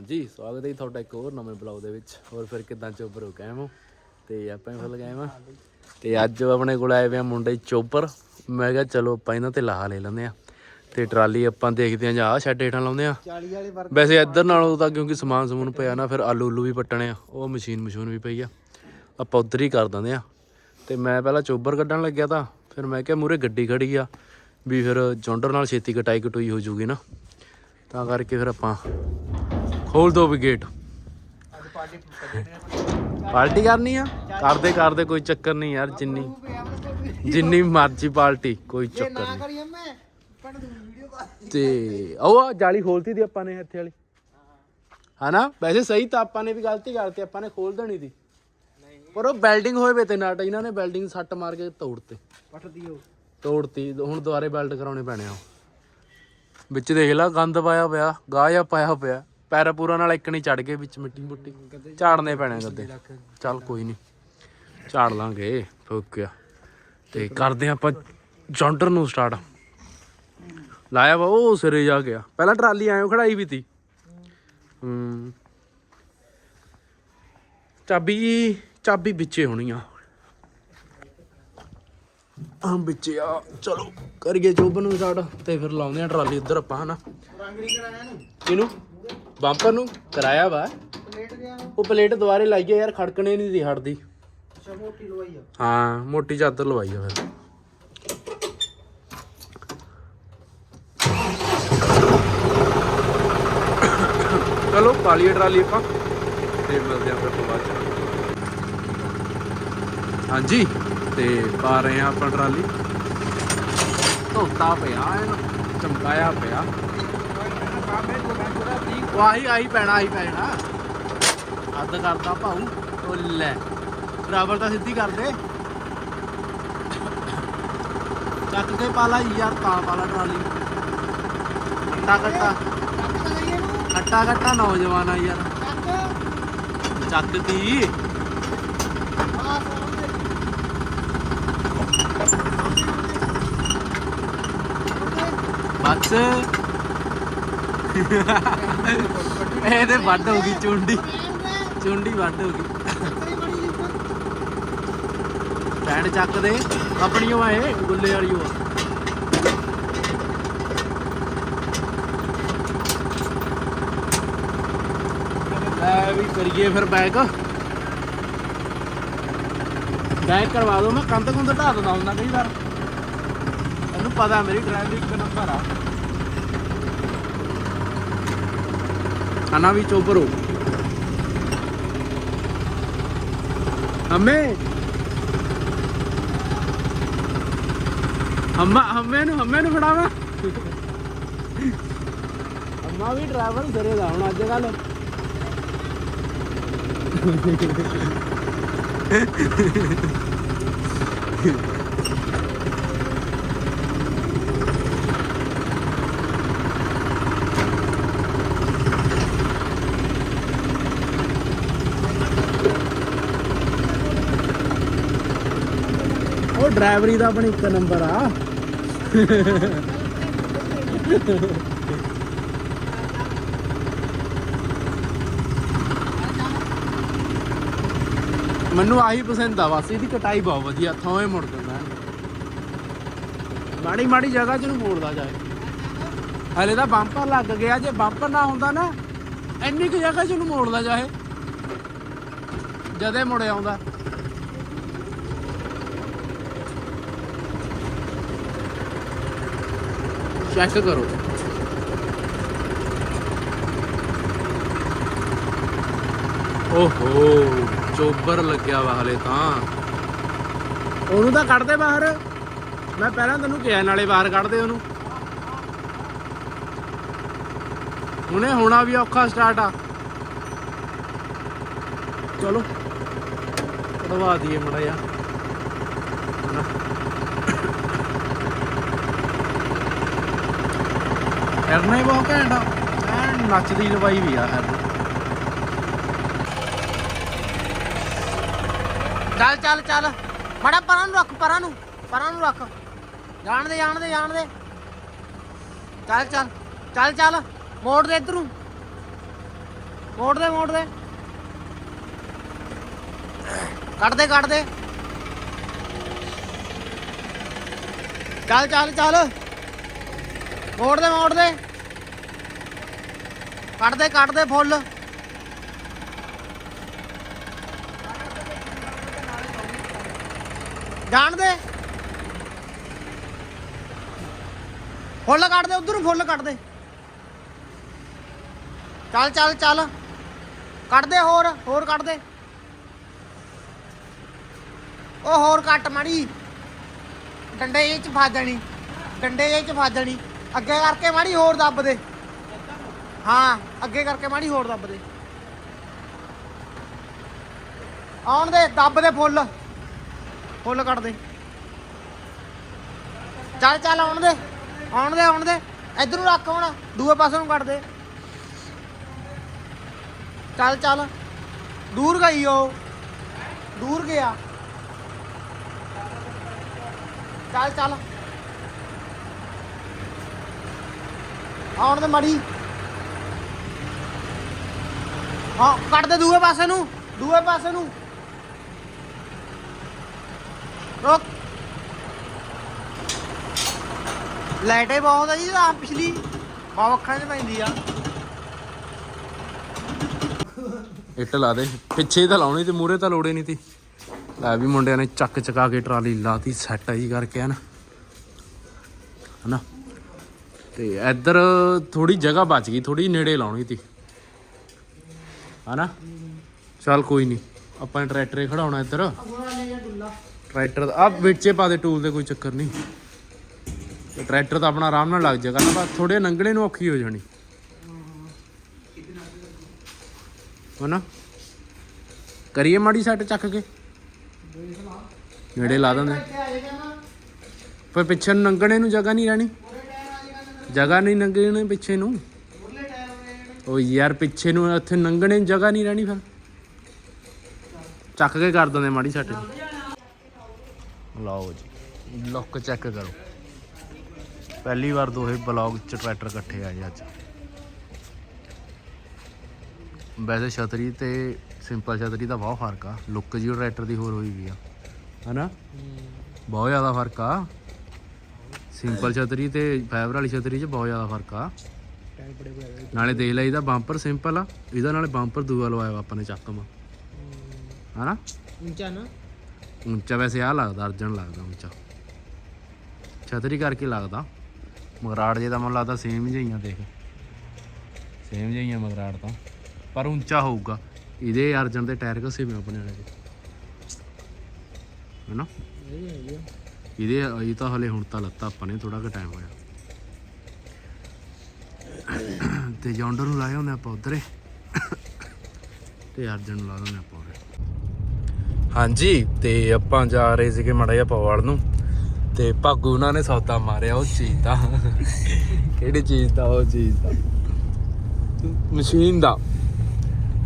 ਹਾਂਜੀ ਸਵਾਗਤ ਹੈ ਜੀ ਤੁਹਾਡਾ ਇੱਕ ਹੋਰ ਨਵੇਂ ਬਲੌਗ ਦੇ ਵਿੱਚ। ਹੋਰ ਫਿਰ ਕਿਦਾਂ ਚੋਬਰ ਹੋ ਕਾਇਮ ਹੋ? ਤੇ ਆਪਾਂ ਵੀ ਫੁੱਲ ਗਏ ਆ ਤੇ ਅੱਜ ਆਪਣੇ ਕੋਲ ਆਏ ਵੇ ਮੁੰਡੇ ਚੋਬਰ ਮੈਂ ਕਿਹਾ ਚਲੋ ਆਪਾਂ ਇਹਨਾਂ ਤੇ ਲਾਹਾ ਲੈ ਲੈਂਦੇ ਆ ਤੇ ਟਰਾਲੀ ਆਪਾਂ ਦੇਖਦੇ ਆ ਜਾਂ ਆਹ ਸ਼ੈੱਡ ਹੇਠਾਂ ਲਾਉਂਦੇ ਆ 40 ਵਾਲੇ ਵਰਗ ਵੈਸੇ ਇੱਧਰ ਨਾਲੋਂ ਤਾਂ ਕਿਉਂਕਿ ਸਮਾਨ ਸਮੂਨ ਪਿਆ ਨਾ ਫਿਰ ਆਲੂ ਉਲੂ ਵੀ ਪੱਟਣੇ ਆ ਉਹ ਮਸ਼ੀਨ ਮਸ਼ੂਨ ਵੀ ਪਈ ਆ। ਆਪਾਂ ਉੱਧਰ ਹੀ ਕਰ ਦਿੰਦੇ ਆ ਤੇ ਮੈਂ ਪਹਿਲਾਂ ਚੋਬਰ ਕੱਢਣ ਲੱਗਿਆ ਤਾਂ ਫਿਰ ਮੈਂ ਕਿਹਾ ਮੂਰੇ ਗੱਡੀ ਖੜੀ ਆ ਵੀ ਫਿਰ ਜੌਂਡਰ ਨਾਲ ਛੇਤੀ ਕਟਾਈ ਕਟੂਈ ਹੋ ਜੂਗੀ ਨਾ। ਤਾਂ ਕਰਕੇ ਫਿਰ ਆਪਾਂ ਖੋਲ ਦੋ ਵੀ ਗੇਟ ਪਾਰਟੀ ਕਰਨੀ ਆ? ਕਰਦੇ ਕਰਦੇ ਕੋਈ ਚੱਕਰ ਨਹੀਂ ਯਾਰ ਜਿੰਨੀ ਜਿੰਨੀ ਮਰਜ਼ੀ ਪਾਰਟੀ ਕੋਈ ਜੇ ਚੱਕਰ ਨਹੀਂ। ਤੇ ਉਹ ਆ ਜਾਲੀ ਖੋਲਤੀ ਦੀ ਆਪਾਂ ਨੇ ਇੱਥੇ ਵਾਲੀ। ਹਨਾ? ਵੈਸੇ ਸਹੀ ਤਾਂ ਆਪਾਂ ਨੇ ਵੀ ਗਲਤੀ ਕਰਤੀ ਆਪਾਂ ਨੇ ਖੋਲ ਦੇਣੀ ਦੀ। ਪਰ ਉਹ ਬੈਲਡਿੰਗ ਹੋਏ ਵੇ ਤੇ ਨਾਟ ਇਹਨਾਂ ਨੇ ਬੈਲਡਿੰਗ ਸੱਟ ਮਾਰ ਕੇ ਤੋੜਤੇ। ਪੱਟ ਦਿਓ ਤੋੜਤੀ ਹੁਣ ਦੁਬਾਰੇ ਬੈਲਟ ਕਰਾਉਣੇ ਪੈਣੇ ਆ ਵਿੱਚ ਦੇਖ ਲਾ ਗੰਦ ਪਾਇਆ ਪਿਆ ਗਾਹ ਜਿਹਾ ਪਾਇਆ ਪਿਆ। ਪੈਰਾ ਪੂਰਾ ਨਾਲ ਇੱਕ ਨਹੀਂ ਚੜ ਗਏ ਵਿੱਚ ਮਿੱਟੀ ਮੁੱਟੀ। ਝਾੜਨੇ ਪੈਣੇ ਗੱਦੇ। ਚੱਲ ਕੋਈ ਨਹੀਂ ਝਾੜ ਲਾਂਗੇ। ਫੋਕਿਆ ਤੇ ਕਰਦੇ ਆਪਾਂ ਜੌਂਟਰ ਨੂੰ ਸਟਾਰਟ ਲਾਇਆ ਵਾ ਉਹ ਸਿਰੇ ਜਾ ਗਿਆ। ਪਹਿਲਾਂ ਟਰਾਲੀ ਆਇਓ ਖੜਾਈ ਵੀ ਤੀ। ਹੂੰ। ਚਾਬੀ ਚਾਬੀ ਵਿੱਚੇ ਹੋਣੀ ਆ। ਆ ਵਿੱਚੇ ਆ। ਚਲੋ ਕਰੀਏ ਜੋਬ ਨੂੰ ਸਟਾਰਟ ਤੇ ਫਿਰ ਲਾਉਂਦੇ ਆ ਟਰਾਲੀ ਉੱਧਰ ਆਪਾਂ ਹਨਾ। ਰੰਗ ਨਹੀਂ ਕਰਾਇਆ ਇਹਨੂੰ? ਬੰਪਰ ਨੂੰ ਕਰਾਇਆ ਵਾ। ਪਲੇਟ ਗਿਆ ਉਹ ਪਲੇਟ ਦੁਬਾਰੇ ਲਾਈਏ ਯਾਰ ਖੜਕਣੇ ਨਹੀਂ ਦੀ ਹਟਦੀ। ਅੱਛਾ ਮੋਟੀ ਲਵਾਈ ਆ। ਹਾਂ ਮੋਟੀ ਚਾਦਰ ਲਵਾਈ ਆ ਫਿਰ। ਚਲੋ ਪਾਲੀਏ ਟਰਾਲੀ ਆਪਾਂ। ਤੇ ਮਿਲਦੇ ਆ ਫਿਰ ਤੋਂ ਬਾਅਦ ਚ। ਹਾਂਜੀ ਤੇ ਪਾ ਰਹੇ ਆ ਆਪਾਂ ਟਰਾਲੀ। ਧੋਤਾ ਪਿਆ ਇਹਨੂੰ ਚਮਕਾਇਆ ਪਿਆ। ਉਹ ਆਹੀ ਆਹੀ ਪੈਣਾ ਆਹੀ ਪੈਣਾ। ਅੱਧ ਕਰਦਾ ਭਾਊ। ਉਹ ਲੈ। ਬਰਾਬਰ ਤਾਂ ਸਿੱਧੀ ਕਰ ਦੇ ਚੱਕ ਕੇ ਪਾਲਾ ਯਾਰ, ਤਾਂ ਪਾਲਾ ਟਰਾਲੀ। ਕੱਟਾ ਕੱਟਾ ਕੱਟਾ ਕੱਟਾ ਨੌਜਵਾਨ ਆ ਯਾਰ। ਚੱਕ ਦੀ ਬਸ। ਇਹਦੇ ਵੱਡ ਹੋ ਗਈ, ਚੁੰਡੀ। ਚੁੰਡੀ ਵੱਡ ਹੋ ਗਈ। ਪੈਣ ਚੱਕ ਦੇ ਆਪਣੀ ਉਹ ਆਏ ਗੁੱਲੇ ਵਾਲੀ ਉਹ ਲੈ ਵੀ ਕਰੀਏ ਫਿਰ ਬੈਕ ਬੈਕ ਕਰਵਾ ਦੋ, ਮੈਂ ਕੰਧ ਕੁੰਧ ਢਾ ਦਿੰਦਾ ਹੁੰਦਾ ਕਈ ਵਾਰ। ਇਹਨੂੰ ਪਤਾ ਮੇਰੀ ਡਰਾਈਵਰ ਇੱਕ ਨੰਬਰ ਆ। ਖਾਣਾ ਵੀ ਚੋਪਰ ਹੋ ਹਮੇ ਹਮਾ ਹਮੇ ਨੂੰ ਹਮੇ ਨੂੰ ਫੜਾਵਾ ਅੰਮਾ ਵੀ ਡਰਾਈਵਰ ਸਰੇ ਦਾ ਹੁਣ ਅੱਜ ਕੱਲ ਉਹ ਡਰਾਈਵਰੀ ਦਾ ਆਪਣੀ ਇੱਕ ਨੰਬਰ ਆ। ਮੈਨੂੰ ਆਹੀ ਪਸੰਦ ਆ ਬਸ, ਇਹਦੀ ਕਟਾਈ ਬਹੁਤ ਵਧੀਆ ਥੋਏ ਮੁੜ ਜਾਂਦਾ ਮਾੜੀ ਮਾੜੀ ਜਗ੍ਹਾ 'ਚ ਨੂੰ ਮੋੜਦਾ ਜਾਏ। ਹਲੇ ਤਾਂ ਬੰਪਰ ਲੱਗ ਗਿਆ, ਜੇ ਬੰਪਰ ਨਾ ਹੁੰਦਾ ਨਾ, ਇੰਨੀ ਕੁ ਜਗ੍ਹਾ 'ਚ ਨੂੰ ਮੋੜਦਾ ਜਾਏ। ਜਦੇ ਮੁੜ ਆਉਂਦਾ। ਚੈੱਕ ਕਰੋ। ਓਹੋ, ਚੋਬਰ ਲੱਗਿਆ ਵਾ ਹਲੇ ਤਾਂ। ਉਹਨੂੰ ਤਾਂ ਕੱਢ ਦੇ ਬਾਹਰ। ਮੈਂ ਪਹਿਲਾਂ ਤੈਨੂੰ ਕਿਹਾ ਨਾਲੇ ਬਾਹਰ ਕੱਢ ਦੇ ਉਹਨੂੰ। ਹੁਣੇ ਹੋਣਾ ਵੀ ਔਖਾ ਸਟਾਰਟ ਆ। ਚਲੋ, ਕਢਵਾ ਦਈਏ ਮੜਾ ਜਾ ਹਨਾ ਹੀ ਬਹੁਤ ਘੈਂਟ ਆ। ਐਨ ਨੱਚਦੀ ਲਵਾਈ ਵੀ ਆ ਐਰਨ ਚੱਲ ਚੱਲ ਚੱਲ। ਮੜਾ ਪਰਾਂ ਨੂੰ ਰੱਖ, ਪਰਾਂ ਨੂੰ ਪਰਾਂ ਨੂੰ ਰੱਖ। ਜਾਣ ਦੇ ਜਾਣ ਦੇ ਜਾਣ ਦੇ। ਚੱਲ ਚੱਲ ਚੱਲ ਚੱਲ। ਮੋੜ ਦੇ ਇਧਰੋਂ। ਮੋੜ ਦੇ ਮੋੜ ਦੇ। ਕੱਢ ਦੇ ਕੱਢ ਦੇ। ਚੱਲ ਚੱਲ ਚੱਲ। ਮੋੜ ਦੇ ਮੋੜ ਦੇ। ਕੱਢ ਦੇ ਕੱਢ ਦੇ ਫੁੱਲ। ਜਾਣ ਦੇ। ਫੁੱਲ ਕੱਢ ਦੇ, ਉਧਰ ਫੁੱਲ ਕੱਢ ਦੇ। ਚੱਲ ਚੱਲ ਚੱਲ। ਕੱਢ ਦੇ ਹੋਰ ਹੋਰ ਕੱਢ ਦੇ। ਉਹ ਹੋਰ ਕੱਟ ਮਾੜੀ। ਡੰਡੇ ਇਹ ਚ ਫਸ ਜਾਣੀ। ਡੰਡੇ ਇਹ ਚ ਫਸ ਜਾਣੀ। ਅੱਗੇ ਕਰਕੇ ਮਾੜੀ ਹੋਰ ਦੱਬ ਦੇ। ਹਾਂ, ਅੱਗੇ ਕਰਕੇ ਮਾੜੀ ਹੋਰ ਦੱਬ ਦੇ। ਆਉਣ ਦੇ, ਦੱਬ ਦੇ ਫੁੱਲ। ਫੁੱਲ ਕੱਢ ਦੇ। ਚੱਲ ਚੱਲ ਆਉਣ ਦੇ ਆਉਣ ਦੇ ਆਉਣ ਦੇ। ਇਧਰ ਰੱਖ ਹੁਣ, ਦੂਏ ਪਾਸੇ ਨੂੰ ਕੱਢ ਦੇ। ਚੱਲ ਚੱਲ। ਦੂਰ ਗਈ ਉਹ। ਦੂਰ ਗਿਆ। ਚੱਲ ਚੱਲ। ਆਉਣ ਦੇ ਮੜੀ। ਹਾਂ, ਕੱਢ ਦੇ ਦੂਏ ਪਾਸੇ ਨੂੰ, ਦੂਏ ਪਾਸੇ ਨੂੰ। ਰੁਕ। ਲਾਈਟ ਬਹੁਤ ਆ ਜੀ ਆ ਪਿਛਲੀ ਬਹੁਤ ਅੱਖਾਂ 'ਚ ਪੈਂਦੀ ਆ। ਇੱਟ ਲਾ ਦੇ, ਪਿੱਛੇ ਤਾਂ ਲਾਉਣੀ ਤੇ ਮੂਰੇ ਤਾਂ ਲੋੜੇ ਨਹੀਂ ਤੀ। ਲੈ ਵੀ ਮੁੰਡਿਆਂ ਨੇ ਚੱਕ ਚਕਾ ਕੇ ਟਰਾਲੀ ਲਾਤੀ, ਸੈੱਟ ਜੀ ਕਰਕੇ, ਹਨ। ਹਨਾ? ਤੇ ਇੱਧਰ ਥੋੜੀ ਜਗ੍ਹਾ ਬਚ ਗਈ ਥੋੜੀ ਨੇੜੇ ਲਾਉਣੀ ਤੀ ਹਨਾ? ਚੱਲ ਕੋਈ ਨਹੀਂ ਆਪਾਂ ਟਰੈਕਟਰ ਖੜਾਉਣਾ ਇੱਧਰ। ਟਰੈਕਟਰ ਆ ਵਿੱਚੇ ਪਾ ਦੇ ਟੂਲ ਦੇ ਕੋਈ ਚੱਕਰ ਨਹੀਂ। ਟਰੈਕਟਰ ਤਾਂ ਆਪਣਾ ਆਰਾਮ ਨਾਲ ਲੱਗ ਜਾਏਗਾ ਨਾ ਬਸ ਥੋੜੇ ਨੰਗਣੇ ਨੂੰ ਔਖੀ ਹੋ ਜਾਣੀ। ਹਨਾ? ਕਰੀਏ ਮਾੜੀ ਸੈੱਟ ਚੱਕ ਕੇ? ਨੇੜੇ ਲਾ ਦਿੰਦੇ। ਪਰ ਪਿੱਛੇ ਨੰਗਣੇ ਨੂੰ ਜਗ੍ਹਾ ਨਹੀਂ ਰਹਿਣੀ। ਜਗ੍ਹਾ ਨਹੀਂ ਨੰਗਣੇ ਪਿੱਛੇ ਨੂੰ? ਉਹ ਯਾਰ ਪਿੱਛੇ ਨੂੰ ਉੱਥੇ ਨੰਗਣੇ ਨੂੰ ਜਗ੍ਹਾ ਨਹੀਂ ਰਹਿਣੀ ਫਿਰ। ਚੱਕ ਕੇ ਕਰ ਦਿੰਦੇ ਮਾੜੀ ਸੈੱਟ। ਲਓ ਜੀ ਲੁੱਕ ਚੈੱਕ ਕਰੋ। ਪਹਿਲੀ ਵਾਰ ਦੋਹੇ ਬਲੌਗ ਚ ਟਰੈਕਟਰ ਇਕੱਠੇ ਆਏ ਅੱਜ। ਵੈਸੇ ਛਤਰੀ ਤੇ ਸਿੰਪਲ ਛਤਰੀ ਦਾ ਬਹੁਤ ਫ਼ਰਕ ਆ। ਲੁੱਕ ਜੀ ਟਰੈਕਟਰ ਦੀ ਹੋਰ ਹੋਈ ਵੀ ਆ। ਹਨਾ? ਬਹੁਤ ਜ਼ਿਆਦਾ ਫ਼ਰਕ ਆ। ਸਿੰਪਲ ਛਤਰੀ ਤੇ ਫਾਈਬਰ ਵਾਲੀ ਛਤਰੀ 'ਚ ਬਹੁਤ ਜ਼ਿਆਦਾ ਫ਼ਰਕ ਆ। ਨਾਲੇ ਦੇਖ ਲੈ ਇਹਦਾ ਬੰਪਰ ਸਿੰਪਲ ਆ। ਇਹਦਾ ਨਾਲੇ ਬੰਪਰ ਦੂਆ ਲਵਾਇਆ ਵਾ ਆਪਾਂ ਨੇ ਚੱਕਮ ਹਨਾ? ਉੱਚਾ ਨਾ। ਉੱਚਾ ਵੈਸੇ ਆ ਲੱਗਦਾ ਅਰਜਨ ਲੱਗਦਾ ਉੱਚਾ। ਛਤਰੀ ਕਰਕੇ ਲੱਗਦਾ। ਮਗਰਾੜ ਜੇ ਦਾ ਮੈਨੂੰ ਲੱਗਦਾ ਸੇਮ ਜਿਹੀਆਂ ਦੇਖ। ਸੇਮ ਜਿਹੀਆਂ ਮਗਰਾੜ ਤਾਂ। ਪਰ ਉੱਚਾ ਹੋਊਗਾ। ਇਹਦੇ ਅਰਜਨ ਦੇ ਟਾਇਰ ਘਸੇ ਮੈਂ ਆਪਣੇ ਵਾਲੇ। ਦੇ ਹੈਨਾ ਇਹਦੇ ਇਹ ਤਾਂ ਹਲੇ ਹੁਣ ਤਾਂ ਲੱਤਾ ਆਪਾਂ ਨੇ ਥੋੜਾ ਕੁ ਟਾਈਮ ਹੋਇਆ। ਤੇ ਜੌਂਡਰ ਨੂੰ ਲਾਇਆ ਹੁੰਦੇ ਆਪਾਂ ਉਧਰੇ। ਤੇ ਅਰਜਨ ਨੂੰ ਲਾ ਦਿੰਦੇ ਆਪਾਂ ਉਰੇ। ਹਾਂਜੀ, ਤੇ ਆਪਾਂ ਜਾ ਰਹੇ ਸੀਗੇ ਮੜਾ ਜਿਹਾ ਪਵਾੜ ਨੂੰ। ਤੇ ਭਾਗੂ ਉਹਨਾਂ ਨੇ ਸੌਦਾ ਮਾਰਿਆ ਉਹ ਚੀਜ਼ ਦਾ। ਕਿਹੜੀ ਚੀਜ਼ ਦਾ, ਉਹ ਚੀਜ਼ ਦਾ। ਮਸ਼ੀਨ ਦਾ।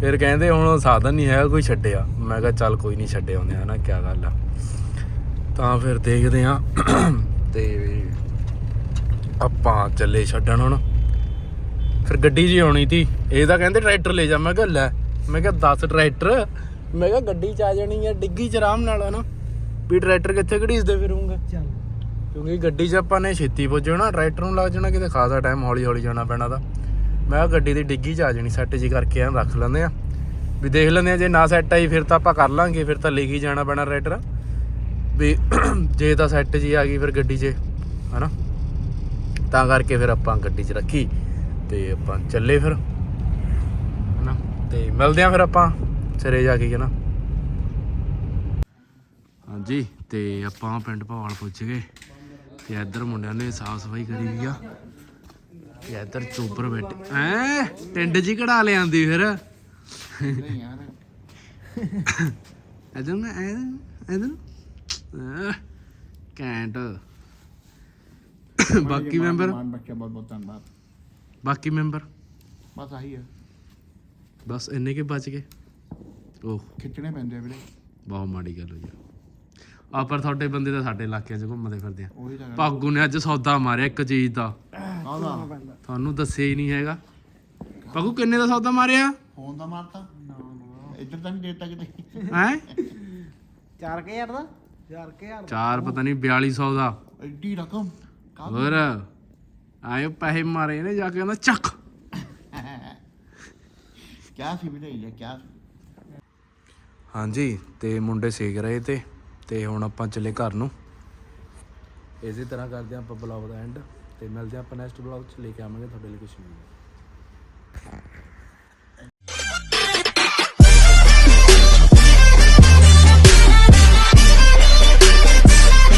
ਫਿਰ ਕਹਿੰਦੇ ਹੁਣ ਸਾਧਨ ਨਹੀਂ ਹੈਗਾ, ਕੋਈ ਛੱਡਿਆ। ਮੈਂ ਕਿਹਾ ਚੱਲ ਕੋਈ ਨਹੀਂ, ਛੱਡੇ ਆਉਂਦੇ ਹਨਾ ਕੀ ਗੱਲ ਆ। ਤਾਂ ਫਿਰ ਦੇਖਦੇ ਆ ਤੇ ਆਪਾਂ ਚੱਲੇ ਛੱਡਣ ਹੁਣ। ਫਿਰ ਗੱਡੀ ਜੀ ਆਉਣੀ ਤੀ। ਇਹ ਤਾਂ ਕਹਿੰਦੇ ਟਰੈਕਟਰ ਲੈ ਜਾ। ਮੈਂ ਕਿਹਾ ਲੈ। ਮੈਂ ਕਿਹਾ 10 ਟਰੈਕਟਰ। ਮੈਂ ਕਿਹਾ ਗੱਡੀ ਚ ਆ ਜਾਣੀ ਆ ਡਿੱਗੀ ਚ ਆਰਾਮ ਨਾਲ ਹਨਾ? ਵੀ ਟਰੈਕਟਰ ਕਿੱਥੇ ਘੜੀਸਦੇ ਫਿਰੂੰਗਾ? ਚੱਲ। ਕਿਉਂਕਿ ਗੱਡੀ 'ਚ ਆਪਾਂ ਨੇ ਛੇਤੀ ਪਹੁੰਚਣਾ ਟਰੈਕਟਰ ਨੂੰ ਲੱਗ ਜਾਣਾ ਕਿਤੇ ਖਾਸਾ ਟਾਈਮ ਹੌਲੀ ਹੌਲੀ ਜਾਣਾ ਪੈਣਾ ਤਾਂ। ਮੈਂ ਕਿਹਾ ਗੱਡੀ ਦੀ ਡਿੱਗੀ 'ਚ ਆ ਜਾਣੀ। ਸੈੱਟ ਜੀ ਕਰਕੇ ਐਂ ਰੱਖ ਲੈਂਦੇ ਆ ਵੀ ਦੇਖ ਲੈਂਦੇ ਆ ਜੇ ਨਾ ਸੈੱਟ ਆਈ ਫਿਰ ਤਾਂ ਆਪਾਂ ਕਰ ਲਾਂਗੇ। ਫਿਰ ਤਾਂ ਲੈ ਕੇ ਹੀ ਜਾਣਾ ਪੈਣਾ ਟਰੈਕਟਰ। ਵੀ ਜੇ ਤਾਂ ਸੈੱਟ ਜੀ ਆ ਗਈ ਫਿਰ ਗੱਡੀ 'ਚ ਹਨਾ? ਤਾਂ ਕਰਕੇ ਫਿਰ ਆਪਾਂ ਗੱਡੀ 'ਚ ਰੱਖੀ ਤੇ ਆਪਾਂ ਚੱਲੇ ਫਿਰ ਹਨਾ? ਤੇ ਮਿਲਦੇ ਆ ਫਿਰ ਆਪਾਂ ਸਿਰੇ ਜਾ ਕੇ ਹਨਾ? ਹਾਂਜੀ ਤੇ ਆਪਾਂ ਪਿੰਡ ਭਵਾਲ ਪੁੱਜ ਗਏ ਤੇ ਇੱਧਰ ਮੁੰਡਿਆਂ ਨੇ ਸਾਫ਼ ਸਫ਼ਾਈ ਕਰੀ ਵੀ ਆ। ਤੇ ਇੱਧਰ ਚੋਬਰ ਬੈਠੇ ਐ ਟਿੰਡ ਜੀ ਕਢਾ ਲਿਆਂਦੀ ਫਿਰ। ਇਧਰ ਨਾ ਇਧਰ ਕੈਂਟ ਬਾਕੀ ਮੈਂਬਰ? ਮਾਨ ਬੱਚਾ ਬਹੁਤ ਬਹੁਤ ਧੰਨਵਾਦ। ਬਾਕੀ ਮੈਂਬਰ? ਬਸ ਆਹੀ ਹੈ ਬਸ ਇੰਨੇ ਕੇ ਬਚ ਗਏ? ਓਹ। ਖਿੱਚਣੇ ਪੈਂਦੇ ਆ ਵੀਰੇ। ਬਹੁਤ ਮਾੜੀ ਗੱਲ ਹੋਈ ਆ। ਆ ਪਰ ਤੁਹਾਡੇ ਬੰਦੇ ਤਾਂ ਸਾਡੇ ਇਲਾਕਿਆਂ 'ਚ ਘੁੰਮਦੇ ਫਿਰਦੇ ਆ। ਉਹੀ ਤਾਂ ਭਾਗੂ ਨੇ ਅੱਜ ਸੌਦਾ ਮਾਰਿਆ ਇੱਕ ਚੀਜ਼ ਦਾ। ਆਹਦਾ ਤੁਹਾਨੂੰ ਦੱਸਿਆ ਹੀ ਨਹੀਂ ਹੈਗਾ। ਭਾਗੂ ਕਿੰਨੇ ਦਾ ਸੌਦਾ ਮਾਰਿਆ? ਫੋਨ ਦਾ ਮਾਰਤਾ? ਇੱਧਰ ਤਾਂ ਨਹੀਂ ਦੇਤਾ ਕਿਤੇ। ਹੈ? 4000 ਦਾ? 4000 ਚਾਰ ਪਤਾ ਨਹੀਂ 4200 ਦਾ ਐਡੀ ਰਕਮ? ਹੋਰ ਆਏ ਪੈਸੇ ਮਾਰੇ ਨੇ ਜਾ ਕੇ ਕਹਿੰਦਾ ਚੱਕ ਕਿਆ ਸੀ ਵੀਰੇ ਇਹ ਕਿਆ? ਹਾਂਜੀ ਤੇ ਮੁੰਡੇ ਸੇਕ ਰਹੇ ਤੇ ਤੇ ਹੁਣ ਆਪਾਂ ਚੱਲੇ ਘਰ ਨੂੰ ਇਸੇ ਤਰ੍ਹਾਂ ਕਰਦੇ ਆਪਾਂ ਬਲੌਗ ਦਾ ਐਂਡ ਤੇ ਮਿਲਦੇ ਆਪਾਂ ਨੈਕਸਟ ਬਲੌਗ ਚ ਲੈ ਕੇ ਆਵਾਂਗੇ ਤੁਹਾਡੇ ਲਈ ਕੁਝ ਨਹੀਂ